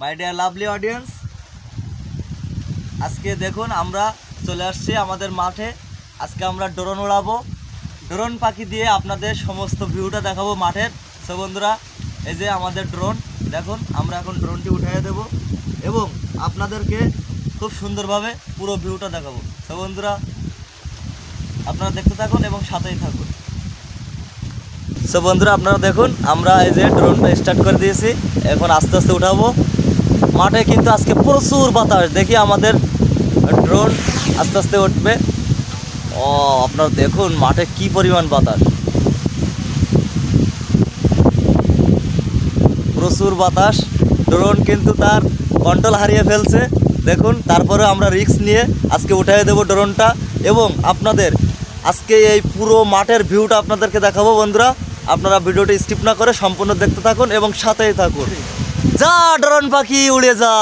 My dear lovely audience আজকে দেখুন আমরা চলে আসছি আমাদের মাঠে। আজকে আমরা ড্রোন উড়াবো। ড্রোন পাখি দিয়ে আপনাদের সমস্ত ভিউটা দেখাবো মাঠের। সো বন্ধুরা, এই যে আমাদের ড্রোন, দেখুন, আমরা এখন ড্রোনটি উঠিয়ে দেব এবং আপনাদেরকে খুব সুন্দরভাবে পুরো ভিউটা দেখাবো। সো বন্ধুরা, আপনারা দেখতে থাকুন এবং সাথেই থাকুন। সো বন্ধুরা, আপনারা দেখুন, আমরা এই যে ড্রোনটা স্টার্ট করে দিয়েছি। এখন আস্তে আস্তে উঠাবো। মাঠে কিন্তু আজকে প্রচুর বাতাস। দেখি আমাদের ড্রোন আস্তে আস্তে উঠবে। ও, আপনারা দেখুন মাঠে কি পরিমাণ বাতাস। প্রচুর বাতাস। ড্রোন কিন্তু তার কন্ট্রোল হারিয়ে ফেলছে। দেখুন তারপরে আমরা রিস্ক নিয়ে আজকে উঠিয়ে দেবো ড্রোনটা এবং আপনাদের আজকে এই পুরো মাঠের ভিউটা আপনাদেরকে দেখাবো বন্ধুরা। আপনারা ভিডিওটি স্কিপ না করে সম্পূর্ণ দেখতে থাকুন এবং সাথেই থাকুন। যা ড্রোন পাখি উড়ে যা।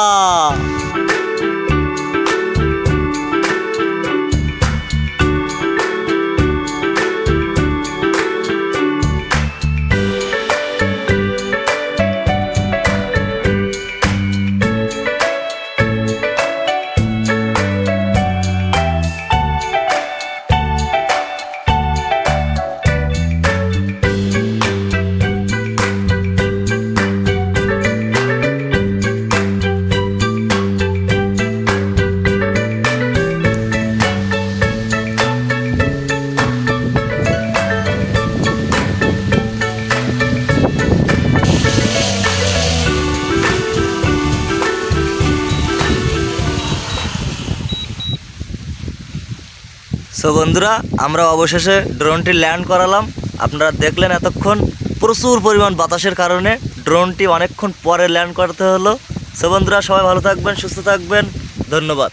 সো বন্ধুরা, আমরা অবশেষে ড্রোনটি ল্যান্ড করালাম। আপনারা দেখলেন এতক্ষণ প্রচুর পরিমাণ বাতাসের কারণে ড্রোনটি অনেকক্ষণ পরে ল্যান্ড করতে হলো। সো বন্ধুরা, সবাই ভালো থাকবেন, সুস্থ থাকবেন। ধন্যবাদ।